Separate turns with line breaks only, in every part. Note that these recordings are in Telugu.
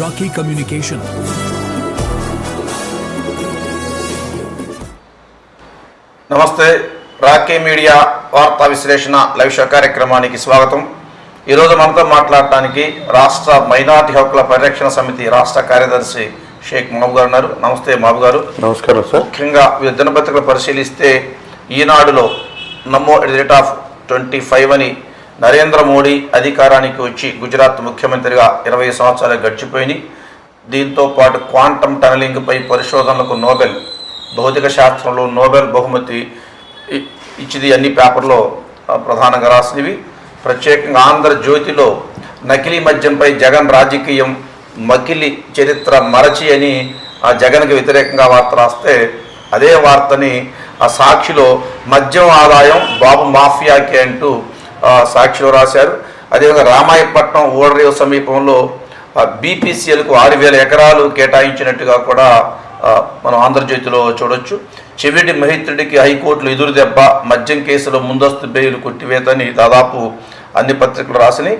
Rocky Communication.
నమస్తే రాకే మీడియా వార్తా విశ్లేషణ లైవ్ షో కార్యక్రమానికి స్వాగతం. ఈరోజు మనతో మాట్లాడటానికి రాష్ట్ర మైనార్టీ హక్కుల పరిరక్షణ సమితి రాష్ట్ర కార్యదర్శి షేక్ మహబూ గారు ఉన్నారు. నమస్తే మహబూ గారు.
నమస్కారం సార్.
ముఖ్యంగా వివిధ దినపత్రికలు పరిశీలిస్తే ఈనాడులో NaMo at the rate of twenty five అని నరేంద్ర మోడీ అధికారానికి వచ్చి గుజరాత్ ముఖ్యమంత్రిగా ఇరవై సంవత్సరాలు గడిచిపోయినాయి. దీంతో పాటు క్వాంటమ్ టనలింగ్పై పరిశోధనలకు నోబెల్ భౌతిక శాస్త్రంలో నోబెల్ బహుమతి ఇచ్చింది అన్ని పేపర్లో ప్రధానంగా రాసినవి. ప్రత్యేకంగా ఆంధ్రజ్యోతిలో నకిలీ మద్యంపై జగన్ రాజకీయం మకిలి చరిత్ర మరచి అని ఆ జగన్కి వ్యతిరేకంగా వార్త రాస్తే అదే వార్తని ఆ సాక్షిలో మద్యం ఆదాయం బాబు మాఫియాకి అంటూ సాక్షిలో రాశారు. అదేవిధంగా రామాయపట్నం ఓడరేవు సమీపంలో బీపీసీఎల్కు ఆరు వేల ఎకరాలు కేటాయించినట్టుగా కూడా మనం ఆంధ్రజ్యోతిలో చూడొచ్చు. చెవిటి మహిత్రుడికి హైకోర్టులో ఎదురు దెబ్బ మద్యం కేసులో ముందస్తు బెయిల్ కొట్టివేతని దాదాపు అన్ని పత్రికలు రాసినాయి.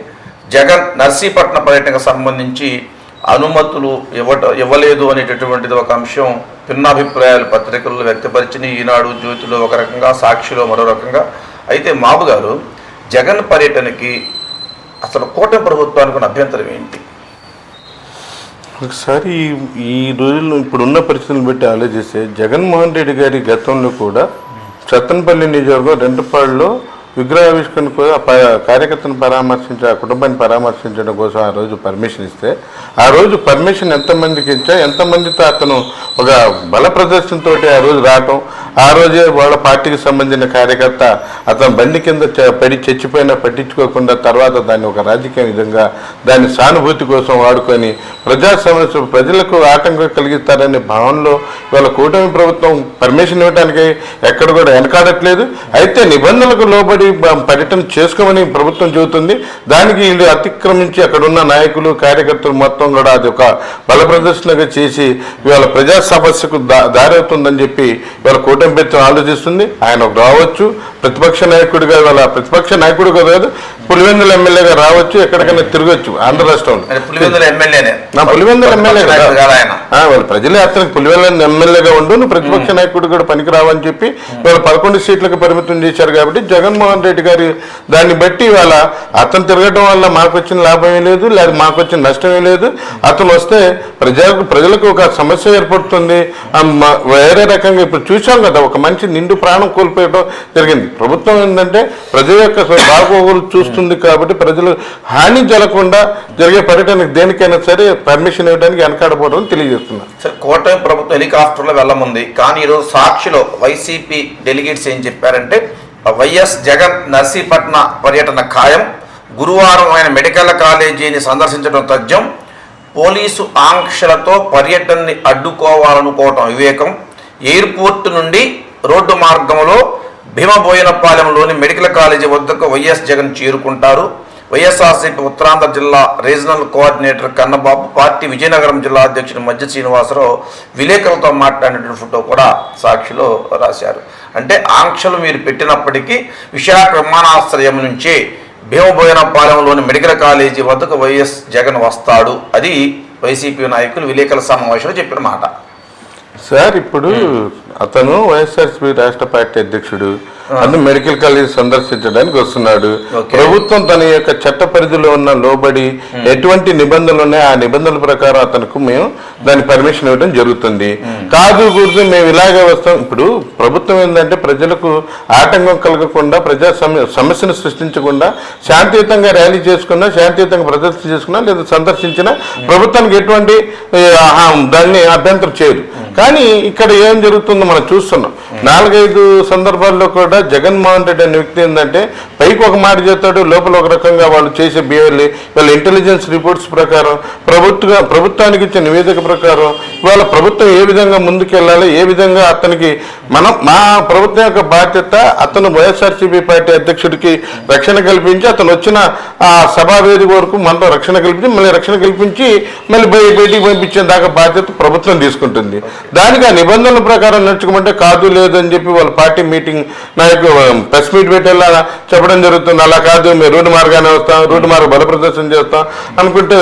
జగన్ నర్సీపట్నం పర్యటనకు సంబంధించి అనుమతులు ఇవ్వట ఇవ్వలేదు అనేటటువంటిది ఒక అంశం భిన్నాభిప్రాయాలు పత్రికల్లో వ్యక్తపరిచిన ఈనాడు జ్యోతిలో ఒక రకంగా సాక్షిలో మరో రకంగా. అయితే మాబు గారు జగన్ పర్యటనకి అసలు కూటమి ప్రభుత్వానికి ఉన్న అభ్యంతరం ఏంటి?
ఒకసారి ఈ- రోజుల్లో ఇప్పుడున్న పరిస్థితులను బట్టి ఆలోచిస్తే జగన్మోహన్ రెడ్డి గారి గతంలో కూడా చత్తనపల్లి నియోజకవర్గం రెండుపాడులో విగ్రహావిష్కరణ కూడా ప- కార్యకర్తను పరామర్శించి ఆ కుటుంబాన్ని పరామర్శించడం కోసం ఆ రోజు పర్మిషన్ ఇస్తే ఆ రోజు పర్మిషన్ ఎంతమందికి ఇచ్చా ఎంతమందితో అతను ఒక బల ప్రదర్శనతో ఆ రోజు రావటం ఆ రోజే వాళ్ళ పార్టీకి సంబంధించిన కార్యకర్త అతను బండి కింద చ- పడి చచ్చిపోయినా పట్టించుకోకుండా తర్వాత దాన్ని ఒక రాజకీయ విధంగా దాన్ని సానుభూతి కోసం వాడుకొని ప్రజా సమస్య ప్రజలకు ఆటంకం కలిగిస్తారనే భావనలో ఇవాళ కూటమి ప్రభుత్వం పర్మిషన్ ఇవ్వడానికి ఎక్కడ కూడా వెనకాడట్లేదు. అయితే నిబంధనలకు లోబడి బ- పర్యటన చేసుకోమని ప్రభుత్వం చెబుతుంది. దానికి వీళ్ళు అతిక్రమించి అక్కడ ఉన్న నాయకులు కార్యకర్తలు మొత్తం కూడా అది ఒక బల ప్రదర్శనగా చేసి ఇవాళ ప్రజా సమస్యకు దా దారి అవుతుందని చెప్పి ఇవాళ కూటమి ప్రభుత్వం ఆలోచిస్తుంది. ఆయన రావచ్చు. ప్రతిపక్ష నాయకుడిగా ఇవాళ ప్రతిపక్ష నాయకుడిగా కాదు. పులివెందుల ఎమ్మెల్యేగా రావచ్చు ఎక్కడికైనా తిరగచ్చు ఆంధ్ర రాష్ట్రంలో.
పులివెందుల ఎమ్మెల్యేనే.
నా పులివెందుల ఎమ్మెల్యే
ప్రతిపక్ష నాయకుడు కాదు ఆయన.
ఆ, వాళ్ళ ప్రజల యాత్రకు పులివెందుల ఎమ్మెల్యేగా ఉండు నువ్వు ప్రతిపక్ష నాయకుడు కూడా పనికిరావని చెప్పి వాళ్ళు పదకొండు సీట్లకు పరిమితం చేశారు కాబట్టి జగన్మోహన్ రెడ్డి గారి దాన్ని బట్టి వాళ్ళ అతను తిరగడం వల్ల మాకు వచ్చిన లాభం ఏం లేదు లేదా మాకు వచ్చిన నష్టం ఏం లేదు. అతను వస్తే ప్రజలకు ప్రజలకు ఒక సమస్య ఏర్పడుతుంది. వేరే రకంగా ఇప్పుడు చూసాం కదా ఒక మనిషి నిండు ప్రాణం కోల్పోయడం జరిగింది. ప్రభుత్వం ఏంటంటే ప్రజల యొక్క బాగోగులు చూస్తుంది కాబట్టి ప్రజలు హాని జరగకుండా జరిగే పర్యటనకు దేనికైనా సరే పర్మిషన్ ఇవ్వడానికి వెనకాడబోవడం తెలియజేస్తున్నారు.
సార్ కోటమి ప్రభుత్వం హెలికాప్టర్లో వెళ్ళముంది. కానీ ఈరోజు సాక్షిలో వైసీపీ డెలిగేట్స్ ఏం చెప్పారంటే వైఎస్ జగన్ నర్సీపట్న పర్యటన ఖాయం గురువారం ఆయన మెడికల్ కాలేజీని సందర్శించడం తథ్యం పోలీసు ఆంక్షలతో పర్యటనని అడ్డుకోవాలనుకోవటం వివేకం ఎయిర్పోర్ట్ నుండి రోడ్డు మార్గంలో భీమబోయినపాలెంలోని మెడికల్ కాలేజీ వద్దకు వైఎస్ జగన్ చేరుకుంటారు. వైఎస్ఆర్సీపీ ఉత్తరాంధ్ర జిల్లా regional coordinator Kannababu party Vizianagaram జిల్లా అధ్యక్షుడు మధ్య శ్రీనివాసరావు విలేకరులతో మాట్లాడినటువంటి ఫోటో కూడా సాక్షిలో రాశారు. అంటే ఆంక్షలు మీరు పెట్టినప్పటికీ విశాఖ విమానాశ్రయం నుంచి భీమబోయనపాలెంలోని మెడికల్ కాలేజీ వద్దకు వైఎస్ జగన్ వస్తాడు. అది వైసీపీ నాయకులు విలేకరుల సమావేశంలో చెప్పిన మాట.
సార్ ఇప్పుడు అతను వైఎస్ఆర్సీపీ రాష్ట్ర పార్టీ అధ్యక్షుడు. అతను మెడికల్ కాలేజ్ సందర్శించడానికి వస్తున్నాడు. ప్రభుత్వం తన యొక్క చట్ట పరిధిలో ఉన్న లోబడి ఎటువంటి నిబంధనలు ఉన్నాయో ఆ నిబంధనల ప్రకారం అతనికి మేము దాని పర్మిషన్ ఇవ్వడం జరుగుతుంది. కాదు గుర్తు మేము ఇలాగే వస్తాం. ఇప్పుడు ప్రభుత్వం ఏంటంటే ప్రజలకు ఆటంకం కలగకుండా ప్రజా సమ- సమస్యను సృష్టించకుండా శాంతియుతంగా ర్యాలీ చేసుకున్నా శాంతియుతంగా ప్రదర్శన చేసుకున్నా లేదా సందర్శించినా ప్రభుత్వానికి ఎటువంటి దాన్ని అభ్యంతరం చేయదు. కానీ ఇక్కడ ఏం జరుగుతుందో మనం చూస్తున్నాం. నాలుగైదు సందర్భాల్లో కూడా జగన్మోహన్ రెడ్డి అనే వ్యక్తి ఏంటంటే పైకి ఒక మాట చేస్తాడు లోపల ఒక రకంగా వాళ్ళు చేసే బిహేవియర్ వాళ్ళ ఇంటెలిజెన్స్ రిపోర్ట్స్ ప్రకారం ప్రభుత్వ ప్రభుత్వానికి ఇచ్చే నివేదిక ప్రకారం ఇవాళ ప్రభుత్వం ఏ విధంగా ముందుకెళ్ళాలి ఏ విధంగా అతనికి మనం మా ప్రభుత్వం యొక్క బాధ్యత అతను వైఎస్ఆర్సీపీ పార్టీ అధ్యక్షుడికి రక్షణ కల్పించి అతను వచ్చిన ఆ సభావేది వరకు మనతో రక్షణ కల్పించి మళ్ళీ రక్షణ కల్పించి మళ్ళీ బయటికి పంపించే దాకా బాధ్యత ప్రభుత్వం తీసుకుంటుంది. దానికి ఆ నిబంధనల ప్రకారం నడుచుకోమంటే కాదు లేదని చెప్పి వాళ్ళ పార్టీ మీటింగ్ నా యొక్క ప్రెస్ మీట్ పెట్టేలా చెప్పడం జరుగుతుంది. అలా కాదు మేము రోడ్డు మార్గానే వస్తాం రోడ్డు మార్గ బలప్రదర్శన చేస్తాం అనుకుంటే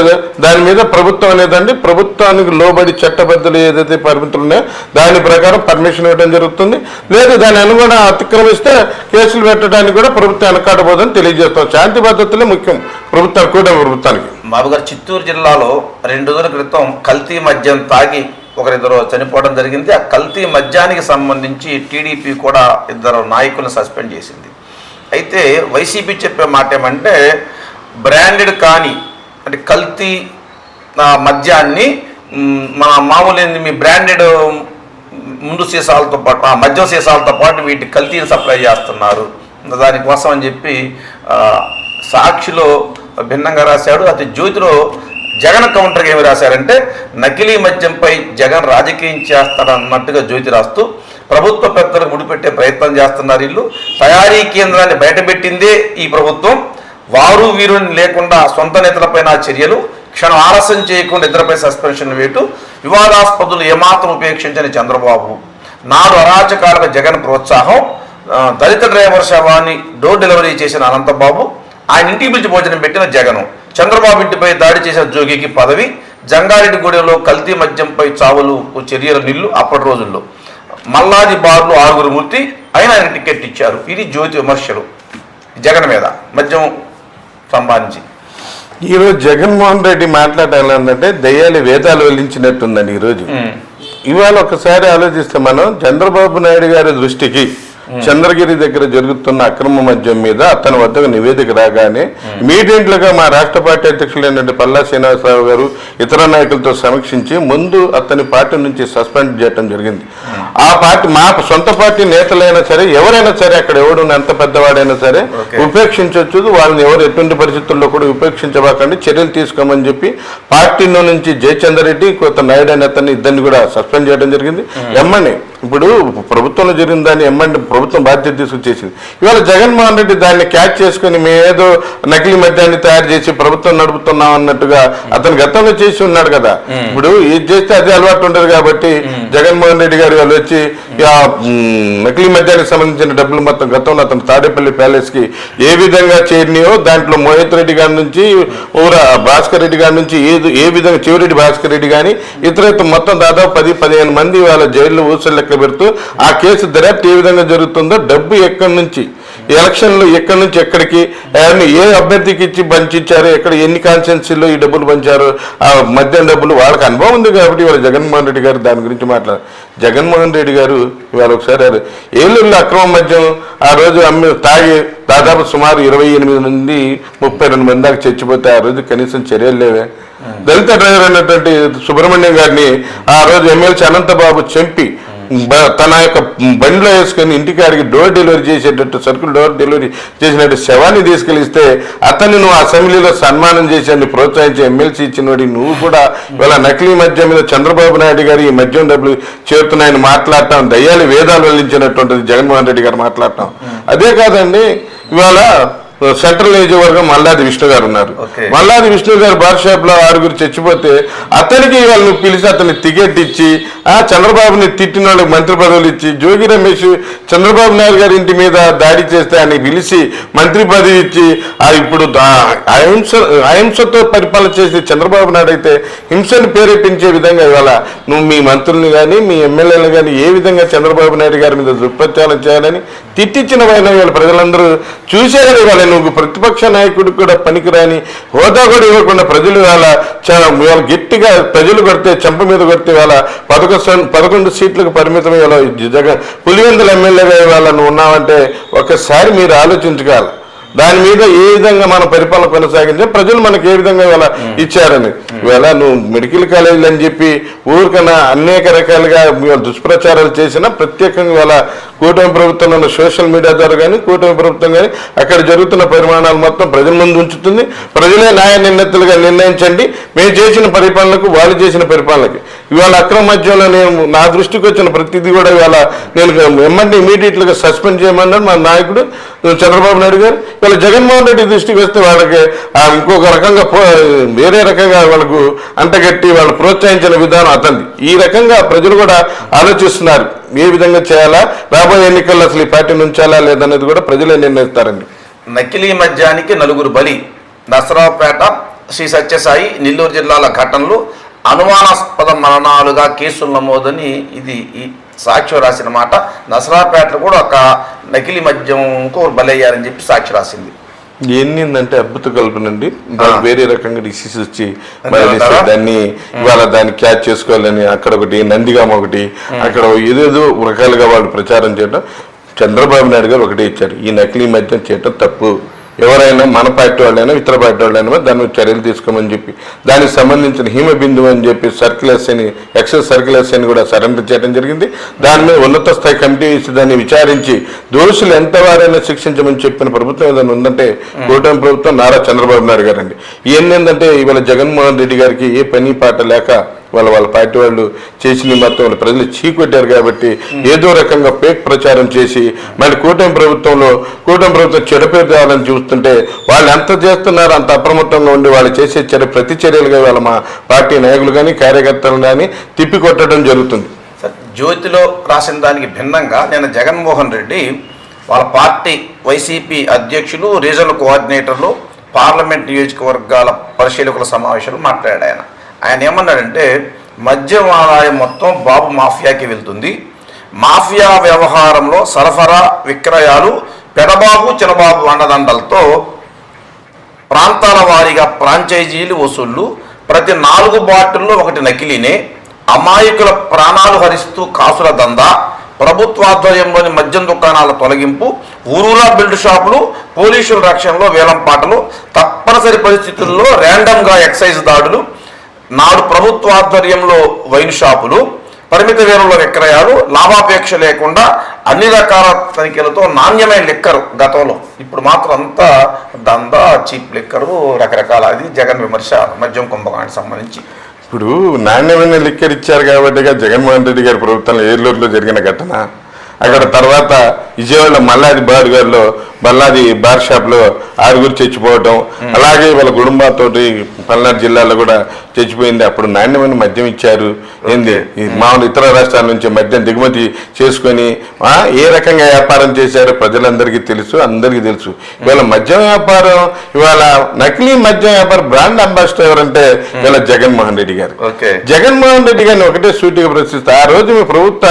దాని మీద ప్రభుత్వం అనేదండి ప్రభుత్వానికి లోబడి చట్టబద్ధులు ఏదైతే పరిమితులు ఉన్నాయో దాని ప్రకారం పర్మిషన్ ఇవ్వడం జరుగుతుంది. లేదు దాని అనుగుణ అతిక్రమిస్తే కేసులు పెట్టడానికి కూడా ప్రభుత్వం వెనకాడబోదని తెలియజేస్తాం. శాంతి భద్రతలే ముఖ్యం ప్రభుత్వం కూడా ప్రభుత్వానికి.
బాబు గారు చిత్తూరు జిల్లాలో రెండు రోజుల క్రితం కల్తీ మద్యం తాగి ఒకరిద్దరు చనిపోవడం జరిగింది. ఆ కల్తీ మద్యానికి సంబంధించి టీడీపీ కూడా ఇద్దరు నాయకులను సస్పెండ్ చేసింది. అయితే వైసీపీ చెప్పే మాట ఏమంటే బ్రాండెడ్ కానీ అంటే కల్తీ మద్యాన్ని మన మామూలు ఏంది మీ బ్రాండెడ్ ముందు సీసాలతో పాటు ఆ మద్యం సీసాలతో పాటు వీటి కల్తీని సప్లై చేస్తున్నారు. దానికోసం అని చెప్పి సాక్షిలో భిన్నంగా రాశాడు. అతి జ్యోతిలో జగన్ కౌంటర్కి ఏమి రాశారంటే నకిలీ మద్యంపై జగన్ రాజకీయం చేస్తాడన్నట్టుగా జ్యోతి రాస్తూ ప్రభుత్వ పెద్దలకు ముడిపెట్టే ప్రయత్నం చేస్తున్నారు వీళ్ళు. తయారీ కేంద్రాన్ని బయటపెట్టిందే ఈ ప్రభుత్వం. వారు వీరు లేకుండా సొంత నేతలపైన చర్యలు. క్షణం ఆలస్యం చేయకుండా నిద్రపై సస్పెన్షన్ వేటు వివాదాస్పదులు ఏమాత్రం ఉపేక్షించని చంద్రబాబు. నాడు అరాచకాలకు జగన్ ప్రోత్సాహం. దళిత డ్రైవర్ శవాన్ని డోర్ డెలివరీ చేసిన అనంతబాబు. ఆయన ఇంటికి పిలిచి భోజనం పెట్టిన జగను. చంద్రబాబు ఇంటిపై దాడి చేసిన జోగికి పదవి. జంగారెడ్డిగూడెంలో కల్తీ మద్యంపై చావులు చర్యల నిల్లు అప్పటి రోజుల్లో. మల్లాది బార్లు ఆరుగురు మృతి అయినా ఆయన టికెట్ ఇచ్చారు. ఇది జ్యోతి విమర్శలు. జగన్ మీద మద్యం సంబంధించి
ఈరోజు జగన్మోహన్ రెడ్డి మాట్లాడాలంటే దయ్యాలు వేదాలు వెల్లించినట్టుందండి ఈరోజు. ఇవాళ ఒకసారి ఆలోచిస్తే మనం చంద్రబాబు నాయుడు గారి దృష్టికి చంద్రగిరి దగ్గర జరుగుతున్న అక్రమ మద్యం మీద అతని వద్దకు నివేదిక రాగానే మీటింగ్లుగా మా రాష్ట్ర పార్టీ అధ్యక్షులు ఏంటంటే పల్లా శ్రీనివాసరావు గారు ఇతర నాయకులతో సమీక్షించి ముందు అతని పార్టీ నుంచి సస్పెండ్ చేయడం జరిగింది. ఆ పార్టీ మా సొంత పార్టీ నేతలైనా సరే ఎవరైనా సరే అక్కడ ఎవడు ఎంత పెద్దవాడైనా సరే. ఉపేక్షించవచ్చు వాళ్ళని ఎవరు ఎటువంటి పరిస్థితుల్లో కూడా ఉపేక్షించబాకండి. చర్యలు తీసుకోమని చెప్పి పార్టీలో నుంచి జయచందర్ రెడ్డి కొత్త నాయుడు అనే అతన్ని ఇద్దరిని కూడా సస్పెండ్ చేయడం జరిగింది. ఎమ్మని ఇప్పుడు ప్రభుత్వంలో జరిగిన దాన్ని ఎమ్మండి ప్రభుత్వం బాధ్యత తీసుకొచ్చేసింది. ఇవాళ జగన్మోహన్ రెడ్డి దాన్ని క్యాచ్ చేసుకుని మేమేదో నకిలీ మద్యాన్ని తయారు చేసి ప్రభుత్వం నడుపుతున్నాం అన్నట్టుగా అతను గతంలో చేసి ఉన్నాడు కదా. ఇప్పుడు ఇది చేస్తే అదే అలవాటు ఉండదు కాబట్టి జగన్మోహన్ రెడ్డి గారు వాళ్ళు వచ్చి నకిలీ మద్యానికి సంబంధించిన డబ్బులు మొత్తం గతంలో అతను తాడేపల్లి ప్యాలెస్కి ఏ విధంగా చేరినాయో దాంట్లో మోహిత్ రెడ్డి గారి నుంచి ఊర భాస్కర్ రెడ్డి గారి నుంచి ఏది ఏ విధంగా చివరెడ్డి భాస్కర్ రెడ్డి కానీ ఇతర మొత్తం దాదాపు పది పదిహేను మంది వాళ్ళ జైల్లో ఊసలు లెక్క పెడుతూ ఆ కేసు దర్యాప్తు ఏ విధంగా జరుగుతుందో డబ్బు ఎక్కడి నుంచి ఎలక్షన్లు ఎక్కడి నుంచి ఎక్కడికి అవన్నీ ఏ అభ్యర్థికి ఇచ్చి పంచిచ్చారు ఎక్కడ ఎన్ని కాన్స్టిట్యున్సీలో ఈ డబ్బులు పంచారు ఆ మద్యం డబ్బులు వాళ్ళకి అనుభవం ఉంది కాబట్టి ఇవాళ జగన్మోహన్ రెడ్డి గారు దాని గురించి మాట్లాడారు. జగన్మోహన్ రెడ్డి గారు ఇవాళ ఒకసారి ఏలూరులో అక్రమ మద్యం ఆ రోజు అమ్మి తాగి దాదాపు సుమారు ఇరవై ఎనిమిది నుండి ముప్పై రెండు మంది దాకా చచ్చిపోతే ఆ రోజు కనీసం చర్యలు లేవే. దళిత డ్రైవర్ అయినటువంటి సుబ్రహ్మణ్యం గారిని ఆ రోజు ఎమ్మెల్సీ అనంతబాబు చంపి తన యొక్క బండిలో వేసుకొని ఇంటికాడికి డోర్ డెలివరీ చేసేటట్టు సరుకులు డోర్ డెలివరీ చేసినట్టు శవాన్ని తీసుకెళ్ళిస్తే అతన్ని నువ్వు అసెంబ్లీలో సన్మానం చేసి ప్రోత్సహించి ఎమ్మెల్సీ ఇచ్చినవాడి నువ్వు కూడా ఇవాళ నకిలీ మద్యం మీద చంద్రబాబు నాయుడు గారు ఈ మద్యం డబ్బులు చేరుతున్నాయని మాట్లాడటం దయ్యాలు వేదాలు వెల్లించినటువంటిది జగన్మోహన్ రెడ్డి గారు మాట్లాడటం. అదే కాదండి ఇవాళ సెంట్రల్ నియోజకవర్గం మల్లాది విష్ణు గారు ఉన్నారు. మల్లాది విష్ణు గారు బార్ షాప్లో ఆరుగురు చచ్చిపోతే అతనికి వాళ్ళు పిలిచి అతన్ని టికెట్ ఇచ్చి ఆ చంద్రబాబుని తిట్టిన వాళ్ళకి మంత్రి పదవులు ఇచ్చి జోగి రమేష్ చంద్రబాబు నాయుడు గారి ఇంటి మీద దాడి చేస్తే ఆయన పిలిచి మంత్రి పదవి ఇచ్చి ఆ ఇప్పుడు అహింస అహింసతో పరిపాలన చేసే చంద్రబాబు నాయుడు అయితే హింసను ప్రేరేపించే విధంగా ఇవాళ నువ్వు మీ మంత్రుల్ని కానీ మీ ఎమ్మెల్యేలు కానీ ఏ విధంగా చంద్రబాబు నాయుడు గారి మీద దుష్ప్రచారం చేయాలని తిట్టించిన వీళ్ళ ప్రజలందరూ చూసేదని ఇవాళ నువ్వు ప్రతిపక్ష నాయకుడు కూడా పనికిరాని హోదా కూడా ఇవ్వకుండా ప్రజలు ఇవాళ చ- ఇవాళ గట్టిగా ప్రజలు కొడితే చెంప మీద కొడితే ఇవాళ పదకొండు పదకొండు సీట్లకు పరిమితం ఇవాళ జగన్ పులివెందుల ఎమ్మెల్యేగా ఇవాళ నువ్వు ఉన్నావంటే ఒకసారి మీరు ఆలోచించగల. దాని మీద ఏ విధంగా మన పరిపాలన కొనసాగించే ప్రజలు మనకి ఏ విధంగా ఇవాళ ఇచ్చారని. ఇవాళ నువ్వు మెడికల్ కాలేజీలు అని చెప్పి ఊరికన్నా అనేక రకాలుగా దుష్ప్రచారాలు చేసినా ప్రత్యేకంగా ఇవాళ కూటమి ప్రభుత్వంలో ఉన్న సోషల్ మీడియా ద్వారా కానీ కూటమి ప్రభుత్వం కానీ అక్కడ జరుగుతున్న పరిమాణాలు మొత్తం ప్రజల ముందు ఉంచుతుంది. ప్రజలే న్యాయ నిర్ణేతలుగా నిర్ణయించండి. మేము చేసిన పరిపాలనకు వాళ్ళు చేసిన పరిపాలనకి. ఇవాళ అక్రమ మధ్యంలో నేను నా దృష్టికి వచ్చిన ప్రతిదీ కూడా ఇవాళ నేను ఎమ్మెల్యే ఇమీడియట్లుగా సస్పెండ్ చేయమన్నాడు మా నాయకుడు చంద్రబాబు నాయుడు గారు. ఇవాళ జగన్మోహన్ రెడ్డి దృష్టికి వస్తే వాళ్ళకి ఇంకొక రకంగా వేరే రకంగా వాళ్ళకు అంటగట్టి వాళ్ళు ప్రోత్సహించిన విధానం అతంది ఈ రకంగా ప్రజలు కూడా ఆలోచిస్తున్నారు. ఏ విధంగా చేయాలా? రాబోయే ఎన్నికల్లో అసలు ఈ పార్టీని ఉంచాలా లేదనేది కూడా ప్రజలే నిర్ణయిస్తారండి.
నకిలీ మద్యానికి నలుగురు బలి. నసరావుపేట శ్రీ సత్యసాయి నెల్లూరు జిల్లాల ఘటనలు అనుమానాస్పద మరణాలుగా కేసులు నమోదని ఇది ఈ సాక్షి రాసిన మాట. నసరాపేటలో కూడా ఒక నకిలీ మద్యంకు బలయ్యారని చెప్పి సాక్షి రాసింది.
ఏంటంటే అద్భుత కల్పనండి.
ఆ.
వేరే రకంగా డిసీజ్ వచ్చి? దాన్ని ఇవాళ దాన్ని క్యాచ్ చేసుకోవాలని అక్కడ ఒకటి నందిగామ ఒకటి అక్కడ ఏదేదో రకాలుగా వాళ్ళు ప్రచారం చేయడం చంద్రబాబు నాయుడు గారు ఒకటే ఇచ్చారు. ఈ నకిలీ మద్యం చేయటం తప్పు. ఎవరైనా మన పార్టీ వాళ్ళైనా ఇతర పార్టీ వాళ్ళైనా దాని మీద చర్యలు తీసుకోమని చెప్పి దానికి సంబంధించిన హీమ బిందువు అని చెప్పి సర్కిలర్స్ అని ఎక్సెస్ సర్కిలర్స్ అని కూడా సరెండర్ చేయడం జరిగింది. దాని మీద ఉన్నత స్థాయి కమిటీ వేసి దాన్ని విచారించి దోషులు ఎంతవారైనా శిక్షించమని చెప్పిన ప్రభుత్వం ఏదైనా ఉందంటే కూటమి ప్రభుత్వం నారా చంద్రబాబు నాయుడు గారండి. ఏంటంటే ఇవాళ జగన్మోహన్ రెడ్డి గారికి ఏ పని పాట లేక వాళ్ళ వాళ్ళ పార్టీ వాళ్ళు చేసిన మొత్తం వాళ్ళ ప్రజలు చీకొట్టారు కాబట్టి ఏదో రకంగా ఫేక్ ప్రచారం చేసి మళ్ళీ కూటమి ప్రభుత్వంలో కూటమి ప్రభుత్వం చెడపేరు తేవాలని చూస్తుంటే వాళ్ళు ఎంత చేస్తున్నారో అంత అప్రమత్తంగా ఉండి వాళ్ళు చేసే చర్య ప్రతి చర్యలుగా వాళ్ళ మా పార్టీ నాయకులు కానీ కార్యకర్తలు కానీ తిప్పికొట్టడం జరుగుతుంది.
జ్యోతిలో రాసిన దానికి భిన్నంగా నేను జగన్మోహన్ రెడ్డి వాళ్ళ పార్టీ వైసీపీ అధ్యక్షులు రీజనల్ కోఆర్డినేటర్లు పార్లమెంట్ నియోజకవర్గాల పరిశీలకుల సమావేశంలో మాట్లాడాడు ఆయన ఆయన ఏమన్నాడంటే మద్యం ఆదాయం మొత్తం బాబు మాఫియాకి వెళ్తుంది. మాఫియా వ్యవహారంలో సరఫరా విక్రయాలు పెడబాబు చిన్నబాబు అండదండలతో ప్రాంతాల వారీగా ఫ్రాంచైజీలు వసూళ్ళు ప్రతి నాలుగు బాటిల్లో ఒకటి నకిలీనే అమాయకుల ప్రాణాలు హరిస్తూ కాసుల దందా ప్రభుత్వాధ్వర్యంలోని మద్యం దుకాణాల తొలగింపు ఊరూరా బిల్డ్ షాపులు పోలీసుల రక్షణలో వేలం పాటలు తప్పనిసరి పరిస్థితుల్లో ర్యాండమ్గా ఎక్సైజ్ దాడులు నాడు ప్రభుత్వాధ్వర్యంలో వైన్ షాపులు పరిమిత వేరుల విక్రయాలు లాభాపేక్ష లేకుండా అన్ని రకాల తనిఖీలతో నాణ్యమైన లిక్కరు గతంలో. ఇప్పుడు మాత్రం అంతా దందా చీప్ లిక్కరు రకరకాల అది జగన్ విమర్శ మద్యం కుంభకానికి సంబంధించి.
ఇప్పుడు నాణ్యమైన లిక్కర్ ఇచ్చారు కాబట్టిగా జగన్మోహన్ రెడ్డి గారి ప్రభుత్వంలో ఏలూరులో జరిగిన ఘటన. అక్కడ తర్వాత విజయవాడ మల్లాది బార్ గారిలో మల్లాది బార్ షాప్లో ఆరుగురు చచ్చిపోవటం. అలాగే వాళ్ళ కుటుంబంతో పల్నాడు జిల్లాలో కూడా చచ్చిపోయింది. అప్పుడు నాణ్యమైన మద్యం ఇచ్చారు. ఏంది? మామూలు ఇతర రాష్ట్రాల నుంచి మద్యం దిగుమతి చేసుకొని ఏ రకంగా వ్యాపారం చేశారో ప్రజలందరికీ తెలుసు అందరికీ తెలుసు. ఇవాళ మద్యం వ్యాపారం ఇవాళ నకిలీ మద్యం వ్యాపారం బ్రాండ్ అంబాసిడర్ ఎవరంటే ఇవాళ జగన్మోహన్ రెడ్డి గారు.
ఓకే.
జగన్మోహన్ రెడ్డి గారిని ఒకటే సూటిగా ప్రశ్నిస్తా. ఆ రోజు మీ ప్రభుత్వ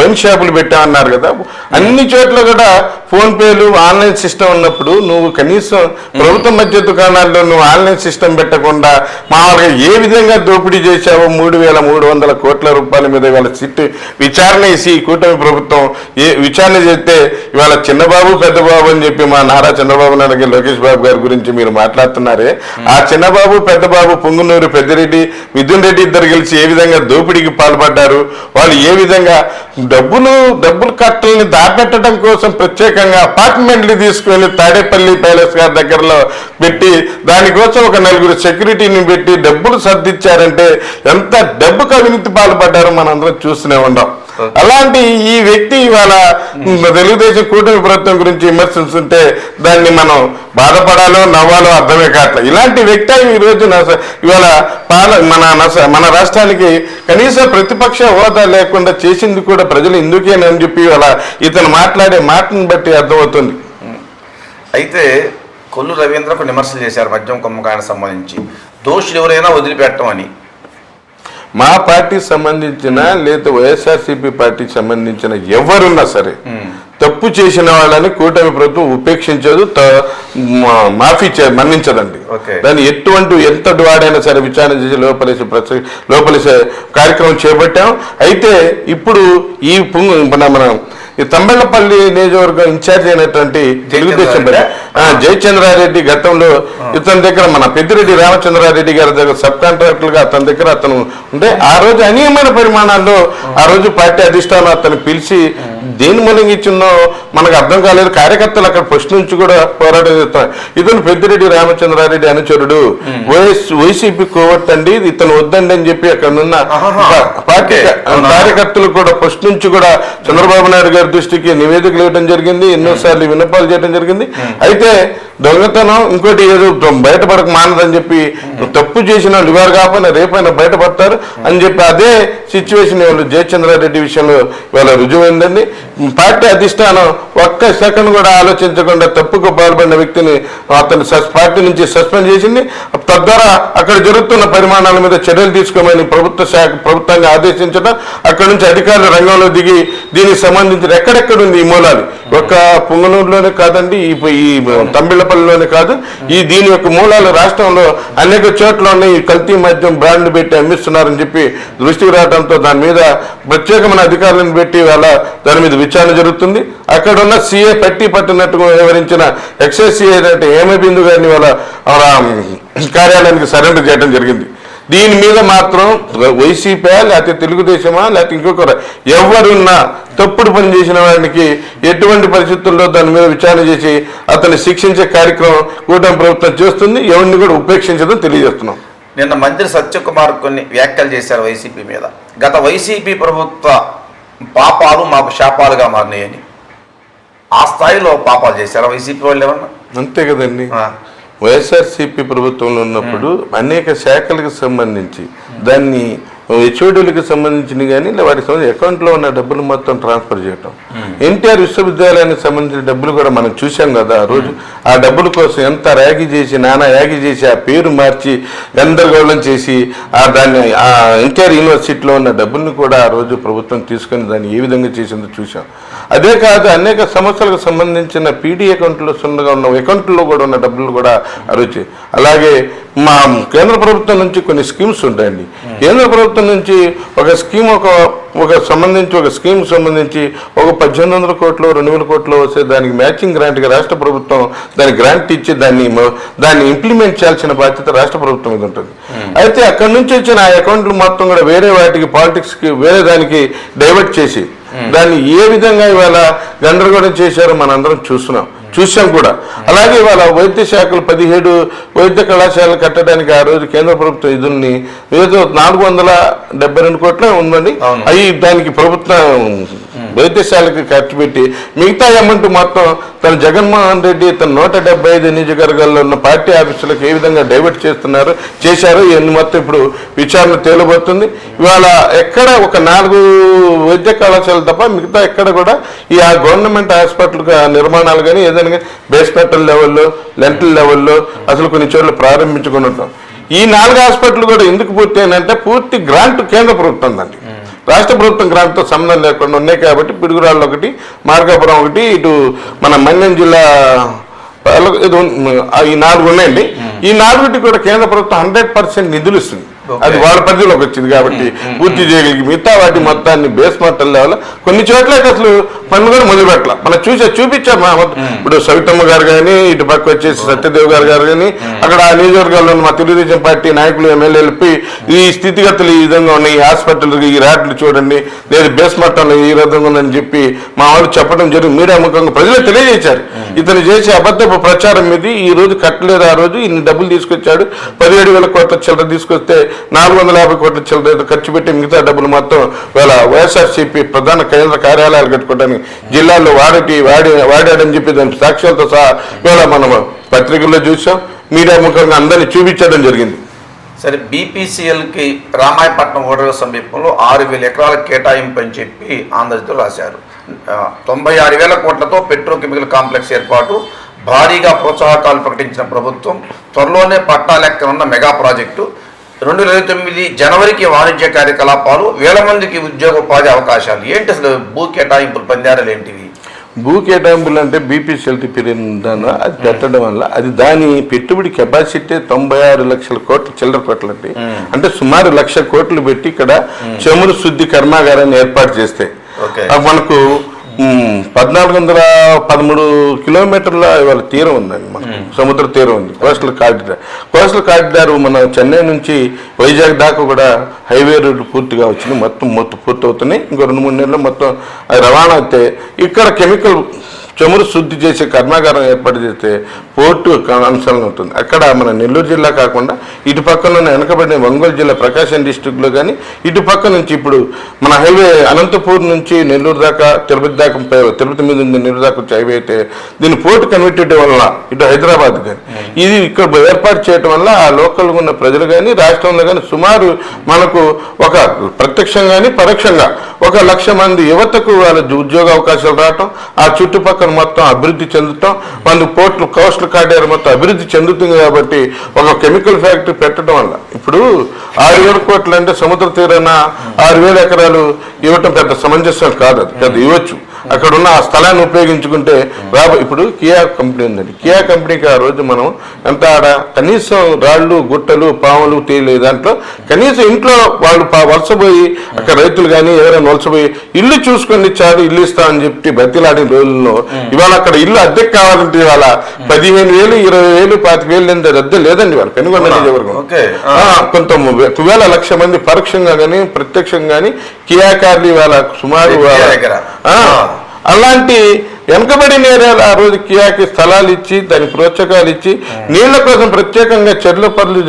బన్ షాపులు పెట్టామన్నారు కదా. అన్ని చోట్ల కూడా ఫోన్ పేలు ఆన్లైన్ సిస్టమ్ ఉన్నప్పుడు నువ్వు కనీసం ప్రభుత్వ మధ్య దుకాణాల్లో నువ్వు ఆన్లైన్ సిస్టమ్ పెట్టకుండా మామూలుగా ఏ విధంగా దోపిడీ చేశావో మూడు వేల మూడు వందల కోట్ల రూపాయల మీద ఇవాళ సిట్టు విచారణ వేసి కూటమి ప్రభుత్వం ఏ విచారణ చేస్తే ఇవాళ చిన్నబాబు పెద్దబాబు అని చెప్పి మా నారా చంద్రబాబు నాయుడు లోకేష్ బాబు గారి గురించి మీరు మాట్లాడుతున్నారే. ఆ చిన్నబాబు పెద్దబాబు పొంగునూరు పెద్దిరెడ్డి మిథున్ రెడ్డి ఇద్దరు కలిసి ఏ విధంగా దోపిడీకి పాల్పడ్డారు? వాళ్ళు ఏ విధంగా డబ్బును డబ్బులు కట్టల్ని దాపెట్టడం కోసం ప్రత్యేకంగా అపార్ట్మెంట్లు తీసుకువెళ్ళి తాడేపల్లి ప్యాలెస్ గారి దగ్గరలో పెట్టి దానికోసం ఒక నలుగురు సెక్యూరిటీని పెట్టి డబ్బులు సర్దిచ్చారంటే ఎంత డబ్బుకు అవినీతి పాల్పడ్డారో మనందరం చూస్తూనే ఉన్నాం అలాంటి ఈ వ్యక్తి ఇవాళ తెలుగుదేశం కూటమి ప్రభుత్వం గురించి విమర్శిస్తుంటే దాన్ని మనం బాధపడాలో నవ్వాలో అర్థమే కావట్లే ఇలాంటి వ్యక్తి ఈ రోజు ఇవాళ పాల మన మన రాష్ట్రానికి కనీస ప్రతిపక్ష హోదా లేకుండా చేసింది కూడా ప్రజలు ఎందుకేనని చెప్పి ఇవాళ ఇతను మాట్లాడే మాటను బట్టి అర్థమవుతుంది.
అయితే కొల్లు రవీంద్రకు విమర్శలు చేశారు మద్యం కుంభకోణానికి సంబంధించి. దోషులు ఎవరైనా వదిలిపెట్టమని.
మా పార్టీకి సంబంధించిన లేదా వైఎస్ఆర్సీపీ పార్టీకి సంబంధించిన ఎవరున్నా సరే తప్పు చేసిన వాళ్ళని కూటమి ప్రభుత్వం ఉపేక్షించదు మాఫీ చే మన్నించదండి. దాన్ని ఎటువంటి ఎంతటి వాడైనా సరే విచారణ చేసి లోపలేసి ప్రస- లోపలేసే కార్యక్రమం చేపట్టాం. అయితే ఇప్పుడు ఈ మన ఈ తంబెళ్ళపల్లి నియోజకవర్గం ఇన్ఛార్జ్ అయినటువంటి తెలుగుదేశం
జయచంద్రారెడ్డి.
గతంలో ఇతని దగ్గర మన పెద్దిరెడ్డి రామచంద్రారెడ్డి గారి దగ్గర సబ్ కాంట్రాక్టర్గా అతని దగ్గర అతను ఉంటే ఆ రోజు అనియమైన పరిమాణాల్లో ఆ రోజు పార్టీ అధిష్టానం అతను పిలిచి దేని మూలంగా ఇచ్చిందో మనకు అర్థం కాలేదు. కార్యకర్తలు అక్కడ ఫస్ట్ నుంచి కూడా పోరాటం చేస్తారు ఇతను పెద్దిరెడ్డి రామచంద్రారెడ్డి అనుచరుడు. వైఎస్ వైసీపీ కోవట్టండి ఇతను వద్దండి అని చెప్పి అక్కడ ఉన్న పార్టీ? కార్యకర్తలు కూడా ఫస్ట్ నుంచి కూడా చంద్రబాబు నాయుడు గారి దృష్టికి నివేదికలు ఇవ్వడం జరిగింది. ఎన్నోసార్లు విన్నపాలు చేయడం జరిగింది. అయితే దొంగతనం ఇంకోటి ఏదో బయటపడక మానదని చెప్పి తప్పు చేసిన వాళ్ళు ఇవారు కాకపోయినా రేపైనా బయటపడతారు అని చెప్పి అదే సిచ్యువేషన్ వాళ్ళు జయచంద్రారెడ్డి విషయంలో ఇవాళ రుజువైందండి. పార్టీ అధిష్టానం ఒక్క సెకండ్ కూడా ఆలోచించకుండా తప్పుకు పాల్పడిన వ్యక్తిని అతను సస్- పార్టీ నుంచి సస్పెండ్ చేసింది. తద్వారా అక్కడ జరుగుతున్న పరిమాణాల మీద చర్యలు తీసుకోమని ప్రభుత్వ శాఖ ప్రభుత్వాన్ని ఆదేశించడం అక్కడ నుంచి అధికారులు రంగంలో దిగి దీనికి సంబంధించిన ఎక్కడెక్కడ ఉంది ఈ మూలాలు? ఒక్క పుంగనూరులోనే కాదండి ఈ ఈ తంబిళ్ళపల్లిలోనే కాదు. ఈ దీని యొక్క మూలాలు రాష్ట్రంలో అనేక చోట్ల ఉన్నాయి. ఈ కల్తీ మద్యం బ్రాండ్లు పెట్టి అమ్మిస్తున్నారని చెప్పి దృష్టికి రావడంతో దాని మీద ప్రత్యేకమైన అధికారులను పెట్టి వాళ్ళ దాని మీద విచారణ జరుగుతుంది. అక్కడ ఉన్న సీఏ పట్టి పట్టినట్టుగా వివరించిన ఎక్సైజ్ సీఏ అంటే ఏమే బిందు గారిని వాళ్ళ వాళ్ళ కార్యాలయానికి సరెండర్ చేయడం జరిగింది. దీని మీద మాత్రం వైసీపీ లేకపోతే తెలుగుదేశమా లేకపోతే ఇంకొకరు ఎవరున్నా తప్పుడు పని చేసిన వాడికి ఎటువంటి పరిస్థితుల్లో దాని మీద విచారణ చేసి అతన్ని శిక్షించే కార్యక్రమం కూటమి ప్రభుత్వం చేస్తుంది. ఎవరిని కూడా ఉపేక్షించడం తెలియజేస్తున్నాం.
నిన్న మంత్రి సత్యకుమార్ కొన్ని వ్యాఖ్యలు చేశారు వైసీపీ మీద. గత వైసీపీ ప్రభుత్వ పాపాలు మాకు శాపాలుగా మారినాయని. ఆ స్థాయిలో పాపాలు చేశారా వైసీపీ వాళ్ళు ఏమన్నా
అంతే కదండి. వైఎస్ఆర్సీపీ ప్రభుత్వంలో ఉన్నప్పుడు అనేక శాఖలకు సంబంధించి దాన్ని హెచ్ఓడీలకు సంబంధించిన కానీ వాటికి సంబంధించి అకౌంట్లో ఉన్న డబ్బులు మొత్తం ట్రాన్స్ఫర్ చేయటం. ఎన్టీఆర్ విశ్వవిద్యాలయానికి సంబంధించిన డబ్బులు కూడా మనం చూసాం కదా ఆ రోజు. ఆ డబ్బుల కోసం ఎంత ర్యాగి చేసి నానా యాగి చేసి ఆ పేరు మార్చి గందరగోళం చేసి ఆ దాన్ని ఆ ఎన్టీఆర్ యూనివర్సిటీలో ఉన్న డబ్బుల్ని కూడా ఆ రోజు ప్రభుత్వం తీసుకొని దాన్ని ఏ విధంగా చేసిందో చూసాం అదే కాదు అనేక సంస్థలకు సంబంధించిన పీడీ అకౌంట్లో సున్నగా ఉన్న అకౌంట్లో కూడా ఉన్న డబ్బులు కూడా అరుచి అలాగే మా కేంద్ర ప్రభుత్వం నుంచి కొన్ని స్కీమ్స్ ఉంటాయండి. కేంద్ర ప్రభుత్వం నుంచి ఒక స్కీమ్ ఒక ఒక సంబంధించి ఒక స్కీమ్ సంబంధించి ఒక పద్దెనిమిది వందల కోట్లు రెండు వేల కోట్లు వస్తే దానికి మ్యాచింగ్ గ్రాంట్గా రాష్ట్ర ప్రభుత్వం దానికి గ్రాంట్ ఇచ్చి దాన్ని దాన్ని ఇంప్లిమెంట్ చేయాల్సిన బాధ్యత రాష్ట్ర ప్రభుత్వం మీద ఉంటుంది. అయితే అక్కడి నుంచి వచ్చిన ఆ అకౌంట్లు మొత్తం కూడా వేరే వాటికి పాలిటిక్స్కి వేరే దానికి డైవర్ట్ చేసి దాన్ని ఏ విధంగా ఇవాళ గందరగోళం చేశారో మనందరం చూస్తున్నాం చూసాం కూడా. అలాగే ఇవాళ వైద్య శాఖలు పదిహేడు వైద్య కళాశాలలు కట్టడానికి ఆ రోజు కేంద్ర ప్రభుత్వం నిధుల్ని ఏదో నాలుగు వందల డెబ్బై రెండు కోట్ల ఉందండి. అవి దానికి ప్రభుత్వం వైద్యశాలకి ఖర్చు పెట్టి మిగతా అమౌంట్ మొత్తం తన జగన్మోహన్ రెడ్డి తన నూట డెబ్బై ఐదు నియోజకవర్గాల్లో ఉన్న పార్టీ ఆఫీసులకు ఏ విధంగా డైవర్ట్ చేస్తున్నారు చేశారు ఇవన్నీ మొత్తం ఇప్పుడు విచారణ తేలిపోతుంది ఇవాళ ఎక్కడ ఒక నాలుగు వైద్య కళాశాలలు తప్ప మిగతా ఎక్కడ కూడా ఈ ఆ గవర్నమెంట్ హాస్పిటల్ నిర్మాణాలు కానీ ఏదైనా కానీ బేస్మెంటల్ లెవెల్లో లెంటల్ లెవెల్లో అసలు కొన్ని చోట్ల ప్రారంభించుకుని ఉంటాం. ఈ నాలుగు హాస్పిటల్ కూడా ఎందుకు పూర్తి అయినంటే పూర్తి గ్రాంట్ కేంద్ర ప్రభుత్వం అండి రాష్ట్ర ప్రభుత్వం గ్రాంట్తో సంబంధం లేకుండా ఉన్నాయి కాబట్టి పిడుగురాళ్ళు ఒకటి మార్గాపురం ఒకటి ఇటు మన మన్యం జిల్లా ఈ నాలుగు ఉన్నాయండి. ఈ నాలుగుటి కూడా కేంద్ర ప్రభుత్వం హండ్రెడ్ పర్సెంట్ నిధులు ఇస్తుంది. అది వాళ్ళ పరిధిలోకి వచ్చింది కాబట్టి పూర్తి చేయగలిగి మిగతా వాటి మొత్తాన్ని బేస్ మొత్తం లెవెల్ కొన్ని చోట్ల అసలు పనులు కూడా మొదలు పెట్టాల మనం చూసే చూపించాం మా ఇప్పుడు సవితమ్మ గారు కానీ ఇటు పక్క వచ్చేసి సత్యదేవ్ గారు గారు కానీ అక్కడ ఆ నియోజకవర్గాల్లో మా తెలుగుదేశం పార్టీ నాయకులు ఎమ్మెల్యేలు ఈ స్థితిగతులు ఈ విధంగా ఉన్నాయి. ఈ హాస్పిటల్ ఈ ర్యాట్లు చూడండి. లేదు బేస్ మొత్తంలో ఈ విధంగా ఉందని చెప్పి మా వాళ్ళు చెప్పడం జరిగింది. మీడియా ముఖంగా ప్రజలు తెలియజేశారు. ఇతను చేసే అబద్ధపు ప్రచారం మీద ఈ రోజు కట్టలేదు ఆ రోజు ఇన్ని డబ్బులు తీసుకొచ్చాడు. పదిహేడు వేల కోట్ల చిల్లర తీసుకొస్తే నాలుగు వందల యాభై కోట్ల చిల్లర ఖర్చు పెట్టి మిగతా డబ్బులు మొత్తం వేళ వైఎస్ఆర్సీపీ ప్రధాన కేంద్ర కార్యాలయాలు కట్టుకోవడానికి జిల్లాల్లో వాడటి వాడి వాడాడని చెప్పి దాని సాక్ష్యాలతో సహా వేళ మనం పత్రికల్లో చూసాం. మీడియా ముఖంగా అందరినీ చూపించడం జరిగింది.
సరే బీపీసీఎల్కి రామాయపట్నం ఓడల సమీపంలో ఆరు వేల ఎకరాల కేటాయింపు అని చెప్పి ఆంధ్రజ్యోతిలో రాశారు. తొంభై ఆరు వేల కోట్లతో పెట్రోకెమికల్ కాంప్లెక్స్ ఏర్పాటు భారీగా ప్రోత్సాహకాలు ప్రకటించిన ప్రభుత్వం త్వరలోనే పట్టాలెక్కనున్న మెగా ప్రాజెక్టు రెండు వేల తొమ్మిది జనవరికి వాణిజ్య కార్యకలాపాలు వేల మందికి ఉద్యోగోపాధి అవకాశాలు. ఏంటి అసలు భూ కేటాయింపులు పందారాలు ఏంటివి?
భూ కేటాయింపులు అంటే బీపీసీఎల్టీ పీరియడ్ అది పెట్టడం వల్ల అది దాని పెట్టుబడి కెపాసిటీ తొంభై ఆరు లక్షల కోట్ల చిల్లర కోట్లు అండి అంటే సుమారు లక్ష కోట్లు పెట్టి ఇక్కడ చమురు శుద్ధి కర్మాగారాన్ని ఏర్పాటు చేస్తే. మనకు పద్నాలుగు వందల పదమూడు కిలోమీటర్ల ఇవాళ తీరం ఉందండి మనకు సముద్ర తీరం ఉంది. Coastal corridor. కోస్టల్ కారిడార్ మన చెన్నై నుంచి వైజాగ్ దాకా కూడా హైవే రోడ్డు పూర్తిగా వచ్చింది. మొత్తం మొత్తం పూర్తి అవుతున్నాయి ఇంకో రెండు మూడు నెలలు మొత్తం అది రవాణా అయితే ఇక్కడ కెమికల్ చమురు శుద్ధి చేసే కర్మాగారం ఏర్పాటు చేస్తే పోర్టు అంశాలను ఉంటుంది. అక్కడ మన నెల్లూరు జిల్లా కాకుండా ఇటు పక్కన ఉన్న వెనకబడిన ఒంగోలు జిల్లా ప్రకాశం డిస్టిక్లో కానీ ఇటు పక్క నుంచి ఇప్పుడు మన హైవే అనంతపూర్ నుంచి నెల్లూరు దాకా తిరుపతి దాకా తిరుపతి మీద ఉంది నెల్లూరు దాకా వచ్చి హైవే అయితే దీన్ని పోర్టు కన్వర్టెడ్ వల్ల ఇటు హైదరాబాద్ కానీ ఇది ఇక్కడ ఏర్పాటు చేయడం వల్ల ఆ లోకల్గా ఉన్న ప్రజలు కానీ రాష్ట్రంలో కానీ సుమారు మనకు ఒక ప్రత్యక్షంగా కానీ పరోక్షంగా ఒక లక్ష మంది యువతకు వాళ్ళ ఉద్యోగ అవకాశాలు రావటం ఆ చుట్టుపక్కల మొత్తం అభివృద్ధి చెందటం వాళ్ళు పోర్టులు కోస్టల్ కారిడార్ మొత్తం అభివృద్ధి చెందుతుంది కాబట్టి ఒక కెమికల్ ఫ్యాక్టరీ పెట్టడం వల్ల. ఇప్పుడు ఆరు వేల కోట్లు అంటే సముద్ర తీరాన ఆరు వేల ఎకరాలు ఇవ్వటం పెద్ద సమంజసం కాదు అది పెద్ద ఇవ్వచ్చు. అక్కడ ఉన్న ఆ స్థలాన్ని ఉపయోగించుకుంటే రాబో ఇప్పుడు కియా కంపెనీ ఉందండి. కియా కంపెనీకి ఆ రోజు మనం ఎంత ఆడ కనీసం రాళ్ళు గుట్టలు పాములు తేలే దాంట్లో కనీసం ఇంట్లో వాళ్ళు వలసపోయి అక్కడ రైతులు కానీ ఎవరైనా వలసపోయి ఇల్లు చూసుకొని చాలు ఇల్లు ఇస్తామని చెప్పి బతిలాడిన రోజుల్లో ఇవాళ అక్కడ ఇల్లు అద్దెకి కావాలంటే ఇవాళ పదిహేను వేలు ఇరవై వేలు పాతిక వేలు లేని అద్దె లేదండి వాళ్ళు
ఓకే.
ఆ, కొంత వేల లక్ష మంది పరోక్షంగా కానీ ప్రత్యక్షంగా కానీ కియా కార్లు ఇవాళ సుమారు అలాంటి వెనకబడిన ఏరియాలు ఆ రోజు కియాకి స్థలాలు ఇచ్చి దాని ప్రోత్సాహాలు ఇచ్చి నీళ్ళ కోసం ప్రత్యేకంగా చెర్లపల్లి